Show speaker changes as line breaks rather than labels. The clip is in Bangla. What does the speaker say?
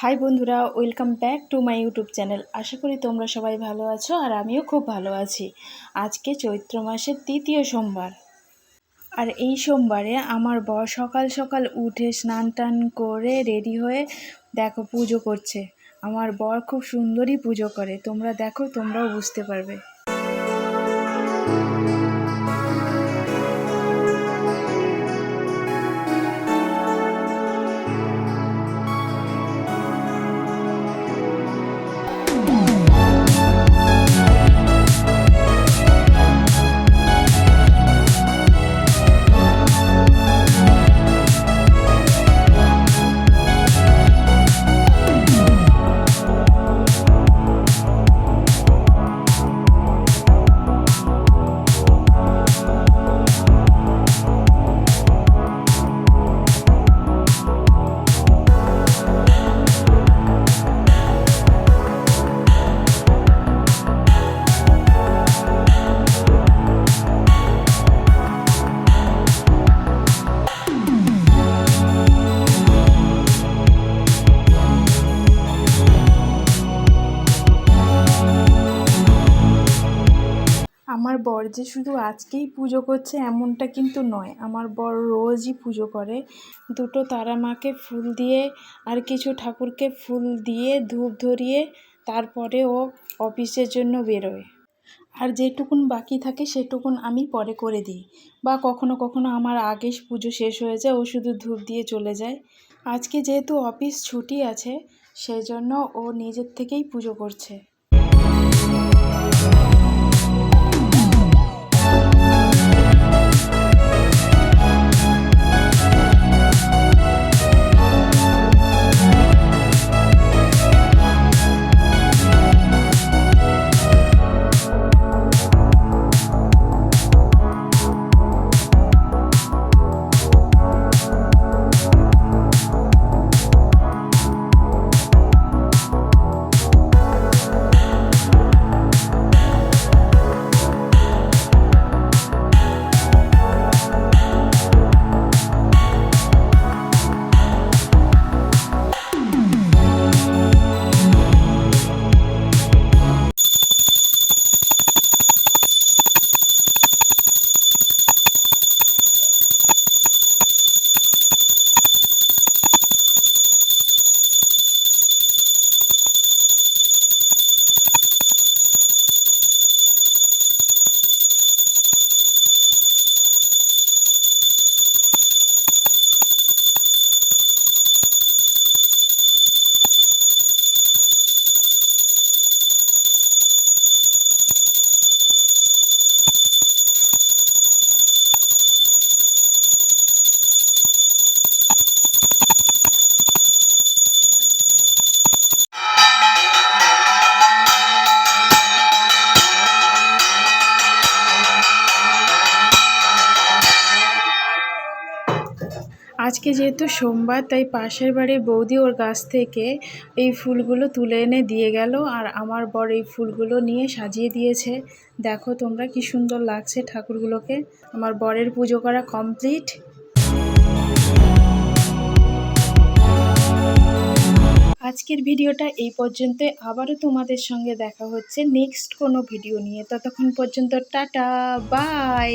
হাই বন্ধুরা welcome back to my YouTube channel আশা করি তোমরা সবাই ভালো আছো আর আমিও খুব ভালো আছি। আজকে চৈত্র মাসের তৃতীয় সোমবার। আর এই সোমবারে আমার বর সকাল সকাল উঠে স্নান টান করে রেডি হয়ে দেখো পুজো করছে। আমার বর খুব সুন্দরই পুজো করে। তোমরা দেখো, তোমরাও বুঝতে পারবে। আমার বর যে শুধু আজকেই পুজো করছে এমনটা কিন্তু নয়। আমার বর রোজই পুজো করে। দুটো তারা মাকে ফুল দিয়ে আর কিছু ঠাকুরকে ফুল দিয়ে ধূপ ধরিয়ে তারপরে ও অফিসের জন্য বেরোয়। আর যেটুকুন বাকি থাকে সেটুকুন আমি পরে করে দিই। বা কখনো কখনো আমার আগে পুজো শেষ হয়ে যায়, ও শুধু ধূপ দিয়ে চলে যায়। আজকে যেহেতু অফিস ছুটি আছে সেই জন্য ও নিজের থেকেই পুজো করছে। আজকে যেহেতু সোমবার, তাই পাশের বাড়ির বৌদি ওর গাছ থেকে এই ফুলগুলো তুলে এনে দিয়ে গেল আর আমার বর এই ফুলগুলো নিয়ে সাজিয়ে দিয়েছে। দেখো তোমরা কি সুন্দর লাগছে ঠাকুরগুলোকে। আমার বরের পুজো করা কমপ্লিট। আজকের ভিডিওটা এই পর্যন্তই আবারও তোমাদের সঙ্গে দেখা হচ্ছে নেক্সট কোনো ভিডিও নিয়ে। ততক্ষণ পর্যন্ত টাটা, বাই।